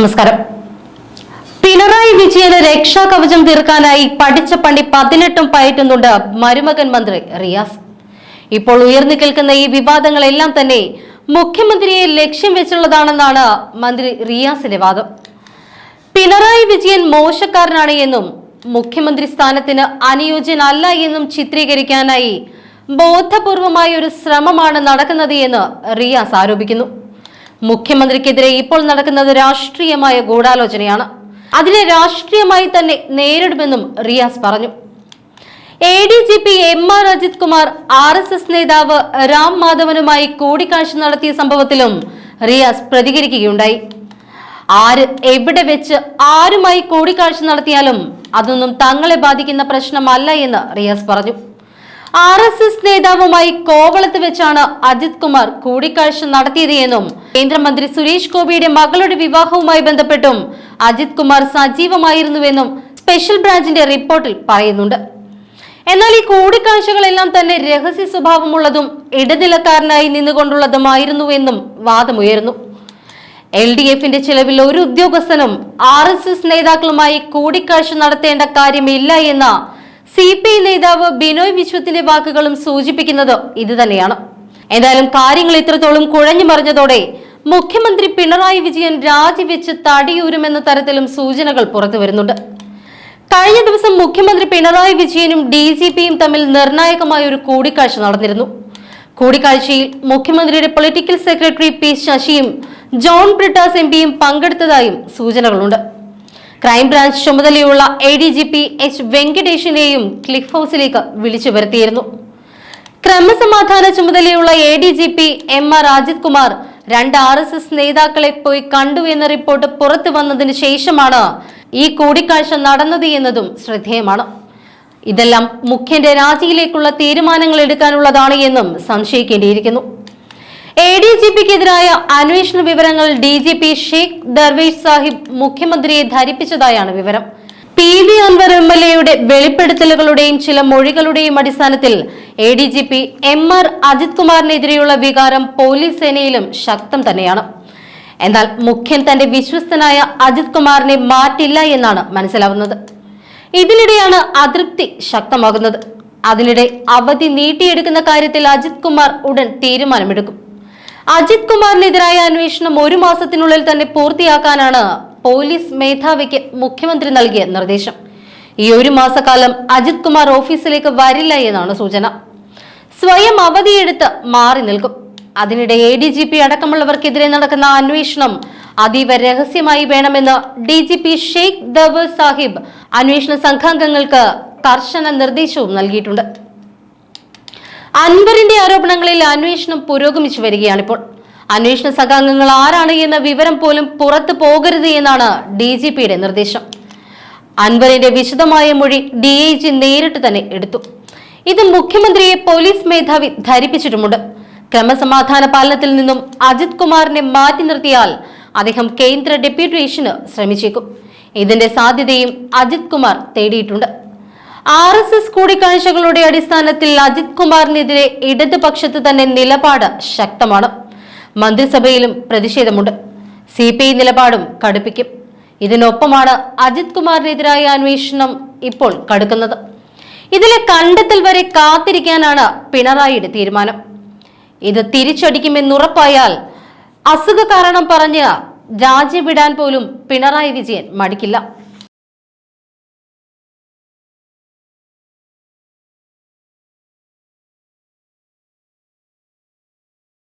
നമസ്കാരം. പിണറായി വിജയന് രക്ഷാകവചം തീർക്കാനായി പഠിച്ച പണി പതിനെട്ടും പയറ്റുന്നുണ്ട് മരുമകൻ മന്ത്രി റിയാസ്. ഇപ്പോൾ ഉയർന്നു കേൾക്കുന്ന ഈ വിവാദങ്ങളെല്ലാം തന്നെ മുഖ്യമന്ത്രിയെ ലക്ഷ്യം വെച്ചുള്ളതാണെന്നാണ് മന്ത്രി റിയാസിന്റെ വാദം. പിണറായി വിജയൻ മോശക്കാരനാണ് എന്നും മുഖ്യമന്ത്രി സ്ഥാനത്തിന് അനുയോജ്യനല്ല എന്നും ചിത്രീകരിക്കാനായി ബോധപൂർവമായ ഒരു ശ്രമമാണ് നടക്കുന്നത് എന്ന് റിയാസ് ആരോപിക്കുന്നു. മുഖ്യമന്ത്രിക്കെതിരെ ഇപ്പോൾ നടക്കുന്നത് രാഷ്ട്രീയമായ ഗൂഢാലോചനയാണ്. അതിനെ രാഷ്ട്രീയമായി തന്നെ നേരിടുമെന്നും റിയാസ് പറഞ്ഞു. A D G P M R Ajith Kumar R S S നേതാവ് രാം മാധവനുമായി കൂടിക്കാഴ്ച നടത്തിയ സംഭവത്തിലും റിയാസ് പ്രതികരിക്കുകയുണ്ടായി. ആര് എവിടെ വെച്ച് ആരുമായി കൂടിക്കാഴ്ച നടത്തിയാലും അതൊന്നും തങ്ങളെ ബാധിക്കുന്ന പ്രശ്നമല്ല എന്ന് റിയാസ് പറഞ്ഞു. ആർ എസ് എസ് നേതാവുമായി കോവളത്ത് വെച്ചാണ് അജിത് കുമാർ കൂടിക്കാഴ്ച നടത്തിയത് എന്നും കേന്ദ്രമന്ത്രി സുരേഷ് ഗോപിയുടെ മകളുടെ വിവാഹവുമായി ബന്ധപ്പെട്ടും അജിത് കുമാർ സജീവമായിരുന്നുവെന്നും സ്പെഷ്യൽ ബ്രാഞ്ചിന്റെ റിപ്പോർട്ടിൽ പറയുന്നുണ്ട്. എന്നാൽ ഈ കൂടിക്കാഴ്ചകളെല്ലാം തന്നെ രഹസ്യ സ്വഭാവമുള്ളതും ഇടനിലക്കാരനായി നിന്നുകൊണ്ടുള്ളതുമായിരുന്നുവെന്നും വാദമുയർന്നു എൽ ഡി എഫിന്റെ ചിലവിൽ ഒരു ഉദ്യോഗസ്ഥനും ആർ എസ് എസ് നേതാക്കളുമായി കൂടിക്കാഴ്ച നടത്തേണ്ട കാര്യമില്ല എന്ന സി പി ഐ നേതാവ് ബിനോയ് വിശ്വത്തിന്റെ വാക്കുകളും സൂചിപ്പിക്കുന്നത് ഇതുതന്നെയാണ്. എന്തായാലും കാര്യങ്ങൾ ഇത്രത്തോളം കുഴഞ്ഞു മറിഞ്ഞതോടെ മുഖ്യമന്ത്രി പിണറായി വിജയൻ രാജിവെച്ച് തടിയൂരുമെന്ന തരത്തിലും സൂചനകൾ പുറത്തു വരുന്നുണ്ട്. കഴിഞ്ഞ ദിവസം മുഖ്യമന്ത്രി പിണറായി വിജയനും ഡി ജി പിയും തമ്മിൽ നിർണായകമായ ഒരു കൂടിക്കാഴ്ച നടന്നിരുന്നു. കൂടിക്കാഴ്ചയിൽ മുഖ്യമന്ത്രിയുടെ പൊളിറ്റിക്കൽ സെക്രട്ടറി പി ശശിയും ജോൺ ബ്രിട്ടാസ് എം പിയും പങ്കെടുത്തതായും സൂചനകളുണ്ട്. ക്രൈംബ്രാഞ്ച് ചുമതലയുള്ള A D G P H വെങ്കടേഷിനെയും cliff ഹൌസിലേക്ക് വിളിച്ചു വരുത്തിയിരുന്നു. ക്രമസമാധാന ചുമതലയുള്ള A D G P M R Ajith Kumar രണ്ട് ആർ എസ് എസ് നേതാക്കളെ പോയി കണ്ടു എന്ന റിപ്പോർട്ട് പുറത്തു വന്നതിന് ശേഷമാണ് ഈ കൂടിക്കാഴ്ച നടന്നത് എന്നതും ശ്രദ്ധേയമാണ്. ഇതെല്ലാം മുഖ്യന്റെ രാജിയിലേക്കുള്ള തീരുമാനങ്ങൾ എടുക്കാനുള്ളതാണ് എന്നും സംശയിക്കേണ്ടിയിരിക്കുന്നു. എ ഡി ജി പിക്കെതിരായ അന്വേഷണ വിവരങ്ങൾ D G P Sheikh Darvesh Sahib മുഖ്യമന്ത്രിയെ ധരിപ്പിച്ചതായാണ് വിവരം. P V Anvar M L എയുടെ വെളിപ്പെടുത്തലുകളുടെയും ചില മൊഴികളുടെയും അടിസ്ഥാനത്തിൽ A D G P M R Ajith കുമാറിനെതിരെയുള്ള വികാരം പോലീസ് സേനയിലും ശക്തം തന്നെയാണ്. എന്നാൽ മുഖ്യൻ തന്റെ വിശ്വസ്തനായ അജിത് കുമാറിനെ മാറ്റില്ല എന്നാണ് മനസ്സിലാവുന്നത്. ഇതിനിടെയാണ് അതൃപ്തി ശക്തമാകുന്നത്. അതിനിടെ അവധി നീട്ടിയെടുക്കുന്ന കാര്യത്തിൽ അജിത് കുമാർ ഉടൻ തീരുമാനമെടുക്കും. അജിത് കുമാറിനെതിരായ അന്വേഷണം ഒരു മാസത്തിനുള്ളിൽ തന്നെ പൂർത്തിയാക്കാനാണ് പോലീസ് മേധാവിക്ക് മുഖ്യമന്ത്രി നൽകിയ നിർദ്ദേശം. ഈ ഒരു മാസക്കാലം അജിത് കുമാർ ഓഫീസിലേക്ക് വരില്ല എന്നാണ് സൂചന. സ്വയം അവധിയെടുത്ത് മാറി നിൽക്കും. അതിനിടെ എ ഡി ജി പി അടക്കമുള്ളവർക്കെതിരെ നടക്കുന്ന അന്വേഷണം അതീവ രഹസ്യമായി വേണമെന്ന് D G P Sheikh Darvesh Sahib അന്വേഷണ സംഘാംഗങ്ങൾക്ക് കർശന നിർദ്ദേശവും നൽകിയിട്ടുണ്ട്. അൻവറിന്റെ ആരോപണങ്ങളിൽ അന്വേഷണം പുരോഗമിച്ചു വരികയാണിപ്പോൾ. അന്വേഷണ സംഘാംഗങ്ങൾ ആരാണ് എന്ന വിവരം പോലും പുറത്തു പോകരുത് എന്നാണ് ഡി ജി പിയുടെ നിർദ്ദേശം. അൻവറിന്റെ വിശദമായ മൊഴി ഡി ഐ ജി നേരിട്ട് തന്നെ എടുത്തു. ഇത് മുഖ്യമന്ത്രിയെ പോലീസ് മേധാവി ധരിപ്പിച്ചിട്ടുമുണ്ട്. ക്രമസമാധാന പാലനത്തിൽ നിന്നും അജിത് കുമാറിനെ മാറ്റി നിർത്തിയാൽ അദ്ദേഹം കേന്ദ്ര ഡെപ്യൂട്ടേഷന് ശ്രമിച്ചേക്കും. ഇതിന്റെ സാധ്യതയും അജിത് കുമാർ തേടിയിട്ടുണ്ട്. ആർ എസ് എസ് കൂടിക്കാഴ്ചകളുടെ അടിസ്ഥാനത്തിൽ അജിത് കുമാറിനെതിരെ ഇടതുപക്ഷത്ത് തന്നെ നിലപാട് ശക്തമാണ്. മന്ത്രിസഭയിലും പ്രതിഷേധമുണ്ട്. സി പി ഐ നിലപാടും കടുപ്പിക്കും. ഇതിനൊപ്പമാണ് അജിത് കുമാറിനെതിരായ അന്വേഷണം ഇപ്പോൾ കടുക്കുന്നത്. ഇതിലെ കണ്ടെത്തൽ വരെ കാത്തിരിക്കാനാണ് പിണറായിയുടെ തീരുമാനം. ഇത് തിരിച്ചടിക്കുമെന്നുറപ്പായാൽ അസുഖ കാരണം പറഞ്ഞ് രാജ്യം വിടാൻ പോലും പിണറായി വിജയൻ മടിക്കില്ല.